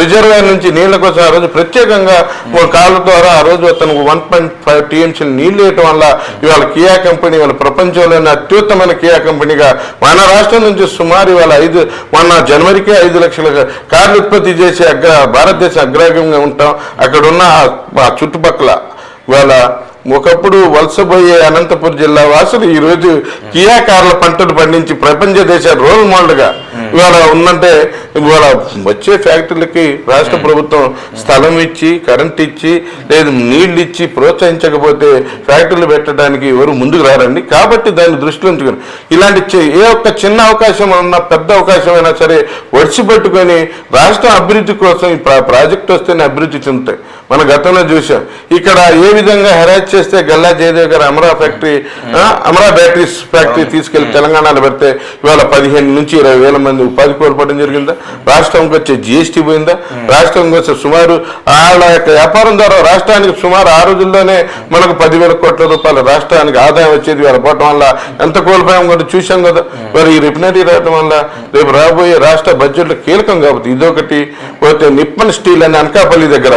రిజర్వాయర్ నుంచి నీళ్ళ కోసం ఆ రోజు ప్రత్యేకంగా ఒక కాళ్ళ ద్వారా ఆ రోజు అతను వన్ పాయింట్ ఫైవ్ టీఎంసీ నీళ్ళు వేయటం వల్ల ఇవాళ కియా కంపెనీ వాళ్ళ ప్రపంచంలోనే అత్యుత్తమైన కియా కంపెనీగా మన రాష్ట్రం నుంచి సుమారు ఇవాళ ఐదు మొన్న జనవరికి ఐదు లక్షల కార్లు ఉత్పత్తి చేసే అగ్ర భారతదేశ అగ్రగంగా ఉంటాం. అక్కడ ఉన్న ఆ- ఆ చుట్టుపక్కల ఇవాళ ఒకప్పుడు వలసపోయే అనంతపురం జిల్లా వాసులు ఈరోజు రోజు కియా కార్ల పండించి ప్రపంచ దేశ రోల్ మోడల్గా ఇవాళ ఉందంటే ఇవాళ వచ్చే ఫ్యాక్టరీలకి రాష్ట్ర ప్రభుత్వం స్థలం ఇచ్చి కరెంట్ ఇచ్చి లేదు నీళ్ళు ఇచ్చి ప్రోత్సహించకపోతే ఫ్యాక్టరీలు పెట్టడానికి ఎవరు ముందుకు రారండి? కాబట్టి దాన్ని దృష్టిలో ఉంచుకొని ఇలాంటి ఏ ఒక్క చిన్న అవకాశం ఉన్న పెద్ద అవకాశం అయినా సరే ఒడిచి రాష్ట్ర అభివృద్ధి కోసం ఈ ప్రాజెక్ట్ వస్తేనే అభివృద్ధి చెందుతాయి. మన గతంలో చూసాం. ఇక్కడ ఏ విధంగా హెరాజ్ చేస్తే గల్లా జయదేవ్ గారు Amara factory Amara batteries factory తీసుకెళ్ళి తెలంగాణలో పెడితే ఇవాళ పదిహేను నుంచి ఇరవై వేల మంది ఉపాధి కోల్పోవడం జరిగిందా? రాష్ట్రంకి వచ్చే జిఎస్టీ పోయిందా? రాష్ట్రంకి వచ్చే సుమారు వాళ్ళ యొక్క వ్యాపారం ద్వారా రాష్ట్రానికి సుమారు ఆ రోజుల్లోనే మనకు పదివేల కోట్ల రూపాయల రాష్ట్రానికి ఆదాయం వచ్చేది. వాళ్ళ పోవటం వల్ల ఎంత కోల్పోయాం కూడా చూసాం కదా. మరి ఈ రిఫినరీ రావడం వల్ల రేపు రాబోయే రాష్ట్ర బడ్జెట్లో కీలకం కాబట్టి ఇదొకటి. పోతే నిప్పన్ స్టీల్ అని అనకాపల్లి దగ్గర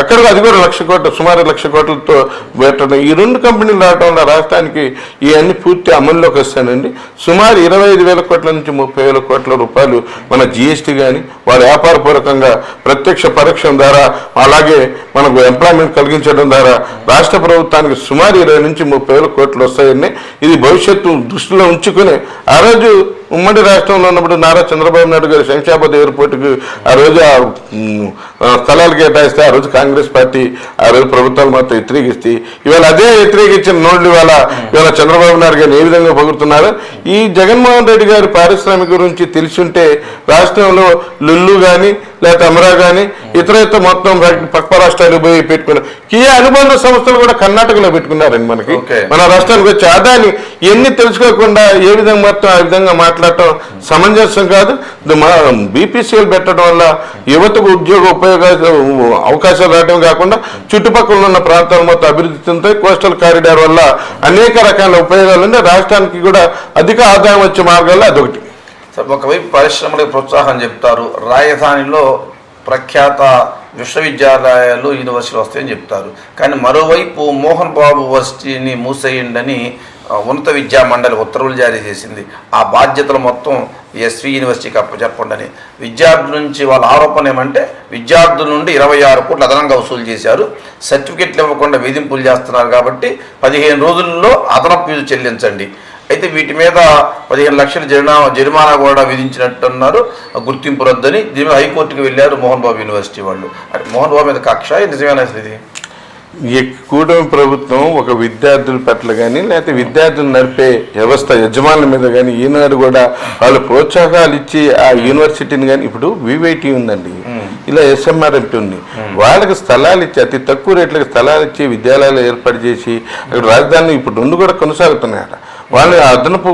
అక్కడ అది కూడా లక్ష కోట్ల సుమారు లక్ష కోట్లతో పెట్టడం ఈ రెండు కంపెనీలు రావడం వల్ల రాష్ట్రానికి ఇవన్నీ పూర్తి అమల్లోకి వస్తానండి సుమారు ఇరవై ఐదు వేల కోట్ల నుంచి ముప్పై వేల కోట్ల రూపాయలు మన జిఎస్టీ కానీ వారి వ్యాపారపూర్వకంగా ప్రత్యక్ష పరోక్షం ద్వారా అలాగే మనకు ఎంప్లాయ్మెంట్ కలిగించడం ద్వారా రాష్ట్ర ప్రభుత్వానికి సుమారు ఇరవై నుంచి ముప్పై వేల కోట్లు వస్తాయని ఇది భవిష్యత్తు దృష్టిలో ఉంచుకుని ఆ రోజు ఉమ్మడి రాష్ట్రంలో ఉన్నప్పుడు నారా చంద్రబాబు నాయుడు గారు శంషాబాద్ ఎయిర్పోర్ట్కి ఆ రోజు ఆ, స్థలాలు కేటాయిస్తే ఆ రోజు కాంగ్రెస్ పార్టీ ఆ రోజు ప్రభుత్వాలు మాత్రం వ్యతిరేకిస్తే ఇవాళ అదే వ్యతిరేకించిన నోళ్ళు ఇవాళ ఇవాళ చంద్రబాబు నాయుడు గారిని ఏ విధంగా పొగుడుతున్నారు? ఈ జగన్మోహన్ రెడ్డి గారి పారిశ్రామిక గురించి తెలిసి ఉంటే రాష్ట్రంలో లుల్లు కానీ లేకపోతే అమరా కానీ ఇతర ఇతర మొత్తం పక్క రాష్ట్రాలు పోయి పెట్టుకున్నారు కియా అనుబంధ సంస్థలు కూడా కర్ణాటకలో పెట్టుకున్నారండి మనకి. మన రాష్ట్రానికి వచ్చే ఆదాయాన్ని ఎన్ని తెలుసుకోకుండా ఏ విధంగా మొత్తం ఆ విధంగా మాట్లాడటం సమంజసం కాదు. బీపీసీఎల్ పెట్టడం వల్ల యువతకు ఉద్యోగ ఉపయోగాలు అవకాశాలు రావడం కాకుండా చుట్టుపక్కల ఉన్న ప్రాంతాలు మొత్తం అభివృద్ధి చెందుతాయి. కోస్టల్ కారిడార్ వల్ల అనేక రకాల ఉపయోగాలు ఉన్నాయి. రాష్ట్రానికి కూడా అధిక ఆదాయం వచ్చే మార్గాల్లో అదొకటి.
ఒకవైపు పరిశ్రమలకు ప్రోత్సాహం చెప్తారు. రాజధానిలో ప్రఖ్యాత విశ్వవిద్యాలయాలు యూనివర్సిటీలు వస్తాయని చెప్తారు. కానీ మరోవైపు మోహన్ బాబు వర్సిటీని మూసేయండని ఉన్నత విద్యా మండలి ఉత్తర్వులు జారీ చేసింది. ఆ బాధ్యతలు మొత్తం ఎస్వి యూనివర్సిటీకి అప్పచెప్పండి విద్యార్థుల నుంచి వాళ్ళ ఆరోపణ ఏమంటే విద్యార్థుల నుండి ఇరవై ఆరు కోట్లు అదనంగా వసూలు చేశారు. సర్టిఫికెట్లు ఇవ్వకుండా వేధింపులు చేస్తున్నారు కాబట్టి పదిహేను రోజుల్లో అదనపు ఫీజు చెల్లించండి. అయితే వీటి మీద పదిహేను లక్షల జరిమానా జరిమానా కూడా విధించినట్టున్నారు. గుర్తింపు రద్దని దీని మీద హైకోర్టుకి వెళ్ళారు మోహన్ బాబు యూనివర్సిటీ వాళ్ళు. అంటే మోహన్ బాబు మీద కక్ష నిజమేనా ఇది?
ఈ కూటమి ప్రభుత్వం ఒక విద్యార్థుల పట్ల కానీ లేకపోతే విద్యార్థులు నడిపే వ్యవస్థ యజమానుల మీద కానీ ఈనాడు కూడా వాళ్ళు ప్రోత్సాహాలు ఇచ్చి ఆ యూనివర్సిటీని కానీ ఇప్పుడు వివైటీ ఉందండి. ఇలా ఎస్ఎంఆర్ఎంపీ ఉంది. వాళ్ళకి స్థలాలు ఇచ్చి అతి తక్కువ రేట్లకు స్థలాలు ఇచ్చి విద్యాలయాలు ఏర్పాటు చేసి అక్కడ రాజధాని ఇప్పుడు రెండు కూడా కొనసాగుతున్నాయట. వాళ్ళు అదనపు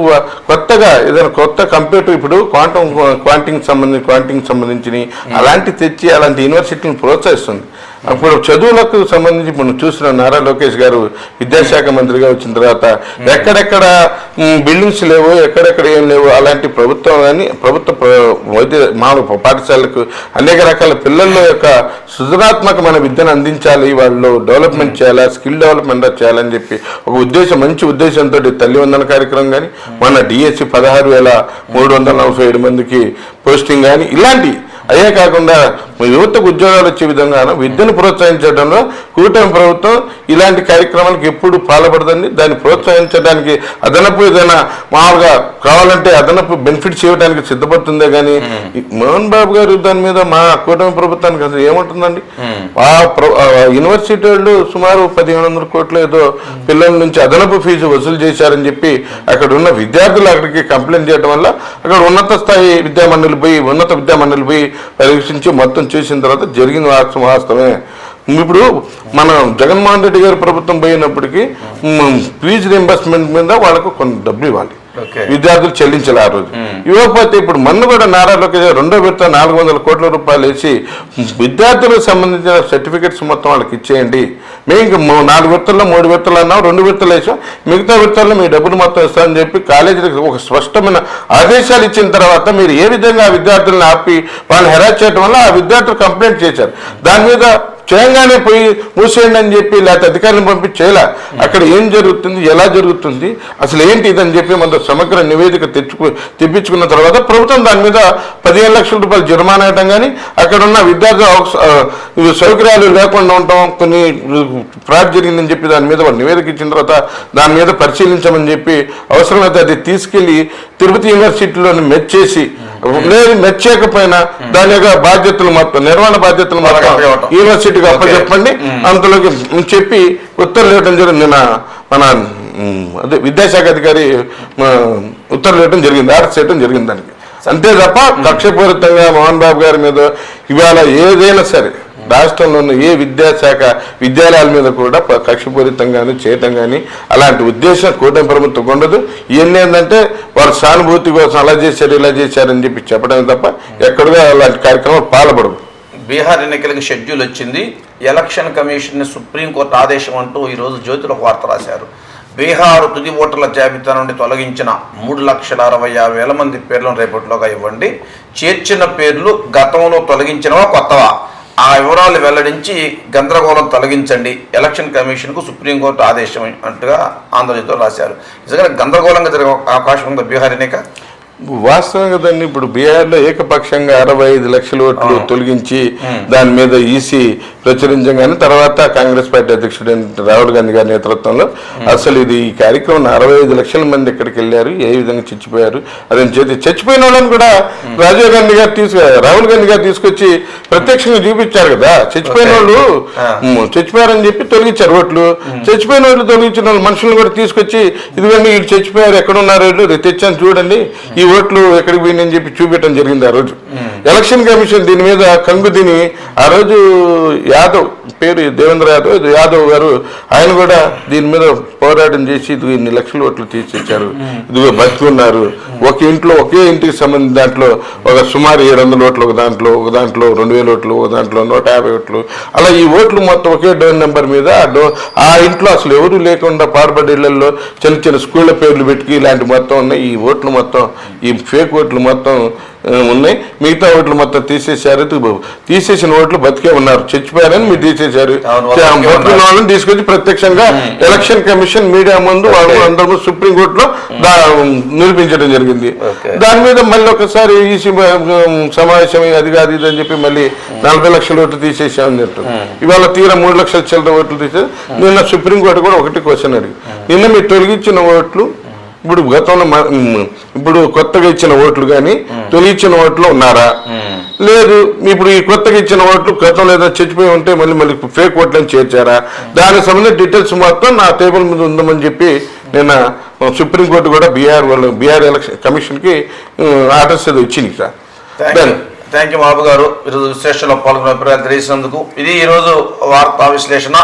కొత్తగా ఏదైనా కొత్త కంప్యూటర్ ఇప్పుడు క్వాంటం క్వాంటింగ్ సంబంధించి క్వాంటింగ్ సంబంధించి అలాంటి తెచ్చి అలాంటి యూనివర్సిటీని ప్రోత్సహిస్తుంది. అప్పుడు చదువులకు సంబంధించి ఇప్పుడు చూసిన నారా లోకేష్ గారు విద్యాశాఖ మంత్రిగా వచ్చిన తర్వాత ఎక్కడెక్కడ మ్, బిల్డింగ్స్ లేవు ఎక్కడెక్కడ ఏం లేవు అలాంటి ప్రభుత్వం కానీ ప్రభుత్వ ప్ర- వైద్య మామూలు పాఠశాలకు అనేక రకాల పిల్లల యొక్క సృజనాత్మకమైన విద్యను అందించాలి వాళ్ళు డెవలప్మెంట్ చేయాలా స్కిల్ డెవలప్మెంట్ చేయాలని చెప్పి ఒక ఉద్దేశం మంచి ఉద్దేశంతో తల్లి వందన కార్యక్రమం కానీ మన డిఎస్సి పదహారు వేల మూడు వందల నలభై ఏడు మందికి పోస్టింగ్ కానీ ఇలాంటి అదే కాకుండా యువతకు ఉద్యోగాలు వచ్చే విధంగా విద్యను ప్రోత్సహించడంలో కూటమి ప్రభుత్వం ఇలాంటి కార్యక్రమాలకు ఎప్పుడు పాల్పడదండి. దాన్ని ప్రోత్సహించడానికి అదనపు ఏదైనా మామూలుగా కావాలంటే అదనపు బెనిఫిట్స్ ఇవ్వడానికి సిద్ధపడుతుందే కానీ మోహన్ బాబు గారు దాని మీద మా కూటమి ప్రభుత్వానికి అసలు ఏముంటుందండి? ఆ యూనివర్సిటీ వాళ్ళు సుమారు పదిహేను వందల కోట్లు ఏదో పిల్లల నుంచి అదనపు ఫీజు వసూలు చేశారని చెప్పి అక్కడ ఉన్న విద్యార్థులు అక్కడికి కంప్లైంట్ చేయడం వల్ల అక్కడ ఉన్నత స్థాయి విద్యామండలి పోయి ఉన్నత విద్యామండలి పోయి పరీక్షించి మొత్తం చేసిన తర్వాత జరిగిన వాస్తవం వాస్తవమే ఇప్పుడు మనం జగన్మోహన్ రెడ్డి గారి ప్రభుత్వం పోయినప్పటికీ ఫీజు రీంబర్స్మెంట్ మీద వాళ్ళకు కొన్ని డబ్బులు ఇవ్వాలి. విద్యార్థులు చెల్లించాలి ఆ రోజు. ఇవ్వకపోతే ఇప్పుడు మన్ను కూడా నారా లోకేష్ రెండో విడత నాలుగు వందల కోట్ల రూపాయలు వేసి విద్యార్థులకు సంబంధించిన సర్టిఫికెట్స్ మొత్తం వాళ్ళకి ఇచ్చేయండి. మీకు నాలుగు విత్తల్లో మూడు విత్తలు అన్నాం రెండు విత్తలు వేసాం మిగతా విత్తల్లో మీ డబ్బులు మొత్తం ఇస్తామని చెప్పి కాలేజీలకు ఒక స్పష్టమైన ఆదేశాలు ఇచ్చిన తర్వాత మీరు ఏ విధంగా ఆ విద్యార్థులను ఆపి వాళ్ళని హెరాస్ చేయడం వల్ల ఆ విద్యార్థులు కంప్లైంట్ చేశారు. దాని మీద చేయంగానే పోయి మూసేయండి అని చెప్పి లేకపోతే అధికారులను పంపించి చేయలే అక్కడ ఏం జరుగుతుంది ఎలా జరుగుతుంది అసలు ఏంటి ఇదని చెప్పి మన సమగ్ర నివేదిక తెచ్చుకు తెప్పించుకున్న తర్వాత ప్రభుత్వం దాని మీద పదిహేను లక్షల రూపాయలు జరిమానా వేయటం కానీ అక్కడ ఉన్న ఇవి సౌకర్యాలు లేకుండా ఉండటం కొన్ని ఫ్రాడ్ జరిగిందని చెప్పి దాని మీద వాళ్ళు నివేదిక ఇచ్చిన తర్వాత దాని మీద పరిశీలించమని చెప్పి అవసరమైతే అది తీసుకెళ్ళి తిరుపతి యూనివర్సిటీలోని మెచ్చేసి లేదు మెచ్చేయకపోయినా దాని యొక్క బాధ్యతలు మొత్తం నిర్వహణ బాధ్యతలు మొత్తం. యూనివర్సిటీకి. అప్పచెప్పండి. అంతలోకి చెప్పి ఉత్తర్వులు ఇవ్వడం జరిగింది నిన్న మన అదే విద్యాశాఖ అధికారి ఉత్తర్వులు ఇవ్వడం జరిగింది. ఆర్డర్స్ చేయడం జరిగింది దానికి. అంతే తప్ప కక్షపూరితంగా మోహన్ బాబు గారి మీద ఇవాళ ఏదైనా సరే రాష్ట్రంలో ఉన్న ఏ విద్యాశాఖ విద్యాలయాల మీద కూడా కక్షపూరితంగాను చేయటం కానీ అలాంటి ఉద్దేశం కూటమి ప్రభుత్వం ఉండదు. ఇవన్నీ ఏంటంటే వాళ్ళ సానుభూతి కోసం అలా చేశారు ఇలా చేశారని చెప్పి చెప్పడమే తప్ప ఎక్కడగా అలాంటి కార్యక్రమాలు పాల్పడవు.
బీహార్ ఎన్నికలకు షెడ్యూల్ వచ్చింది. ఎలక్షన్ కమిషన్ సుప్రీంకోర్టు ఆదేశం అంటూ ఈరోజు జ్యోతిలో వార్త రాశారు. బీహార్ తుది ఓటర్ల జాబితా నుండి తొలగించిన మూడు లక్షల అరవై ఆరు వేల మంది పేర్లను రేపటిలోగా ఇవ్వండి. చేర్చిన పేర్లు గతంలో తొలగించినవా కొత్తవా? ఆ వివరాలు వెల్లడించి గందరగోళం తొలగించండి. ఎలక్షన్ కమిషన్కు సుప్రీంకోర్టు ఆదేశం అంటుగా ఆంధ్రజ్యోతిలో రాశారు. నిజంగా గందరగోళంగా జరిగే అవకాశం ఉందా బీహార్ ఎన్నిక
వాస్తవంగా దాన్ని ఇప్పుడు బీహార్లో ఏకపక్షంగా అరవై ఐదు లక్షల ఓట్లు తొలగించి దాని మీద ఈసీ ప్రచురించగానే తర్వాత కాంగ్రెస్ పార్టీ అధ్యక్షుడు రాహుల్ గాంధీ గారి నేతృత్వంలో అసలు ఇది ఈ కార్యక్రమం అరవై ఐదు లక్షల మంది ఎక్కడికి వెళ్ళారు ఏ విధంగా చచ్చిపోయారు అదని చేతి చచ్చిపోయిన వాళ్ళని కూడా రాజీవ్ గాంధీ గారు తీసుకు రాహుల్ గాంధీ గారు తీసుకొచ్చి ప్రత్యక్షంగా చూపించారు కదా. చచ్చిపోయిన. వాళ్ళు చచ్చిపోయారని చెప్పి తొలగించారు ఓట్లు. చచ్చిపోయిన వాళ్ళు తొలగించిన వాళ్ళు మనుషులను కూడా తీసుకొచ్చి ఇదిగోండి వీళ్ళు చచ్చిపోయారు ఎక్కడ ఉన్నారు వీళ్ళు తెచ్చాను చూడండి ఈ ఓట్లు ఎక్కడికి పోయిందని చెప్పి చూపించడం జరిగింది ఆ రోజు. ఎలక్షన్ కమిషన్ దీని మీద కంగు తిని ఆ రోజు యాదవ్ పేరు దేవేంద్ర యాదవ్ ఇది యాదవ్ గారు ఆయన కూడా దీని మీద పోరాటం చేసి ఇది ఇన్ని లక్షల ఓట్లు తీసిచ్చారు ఇదిగో బతుకున్నారు ఒక ఇంట్లో ఒకే ఇంటికి సంబంధించి దాంట్లో ఒక సుమారు ఏడు వందల ఓట్లు ఒక దాంట్లో ఒక దాంట్లో రెండు వేల ఓట్లు ఒక దాంట్లో నూట యాభై ఓట్లు. అలా ఈ ఓట్లు మొత్తం ఒకే డోర్ నెంబర్ మీద ఆ డో ఆ ఇంట్లో అసలు ఎవరు లేకుండా పాడుబడి ఇళ్ళలో చిన్న చిన్న స్కూళ్ళ పేర్లు పెట్టుకు ఇలాంటి మొత్తం ఉన్నాయి. ఈ ఓట్లు మొత్తం ఈ ఫేక్ ఓట్లు మొత్తం ఉన్నాయి? మిగతా ఓట్లు మొత్తం తీసేశారు. తీసేసిన ఓట్లు బతికే ఉన్నారు. చచ్చిపోయారని మీరు తీసేశారు. బతికిన. వాళ్ళని తీసుకొచ్చి ప్రత్యక్షంగా ఎలక్షన్ కమిషన్ మీడియా ముందు వాళ్ళు అందరూ సుప్రీం కోర్టులో దా- నిరూపించడం జరిగింది. దాని మీద మళ్ళీ ఒకసారి ఈసీ సమావేశం అది కాదు ఇది అని చెప్పి మళ్ళీ నలభై లక్షల ఓట్లు తీసేసామని చెప్తారు ఇవాళ తీరా మూడు లక్షల చిల్లర ఓట్లు తీసేది నిన్న సుప్రీం కోర్టు కూడా ఒకటి క్వశ్చన్ అడిగి నిన్న మీరు తొలగించిన ఓట్లు ఇప్పుడు గతంలో ఇప్పుడు కొత్తగా ఇచ్చిన ఓట్లు కానీ తొలగించిన ఓట్లు ఉన్నారా? లేదు ఇప్పుడు ఈ కొత్తగా ఇచ్చిన ఓట్లు గతంలో ఏదైనా చచ్చిపోయి ఉంటే మళ్ళీ మళ్ళీ ఫేక్ ఓట్లను చేర్చారా? దానికి సంబంధించిన డీటెయిల్స్ మొత్తం నా టేబుల్ మీద ఉందామని చెప్పి నిన్న సుప్రీంకోర్టు కూడా బీఆర్ వాళ్ళు బీఆర్ ఎలక్షన్ కమిషన్కి ఆర్డర్స్ ఏదో ఇచ్చింది sir.
Thank you thank you Babu garu. ఈరోజు విశ్లేషణలో పాల్గొన్న అభిప్రాయాలు తెలియజేసినందుకు ఇది ఈరోజు వార్తా విశ్లేషణ.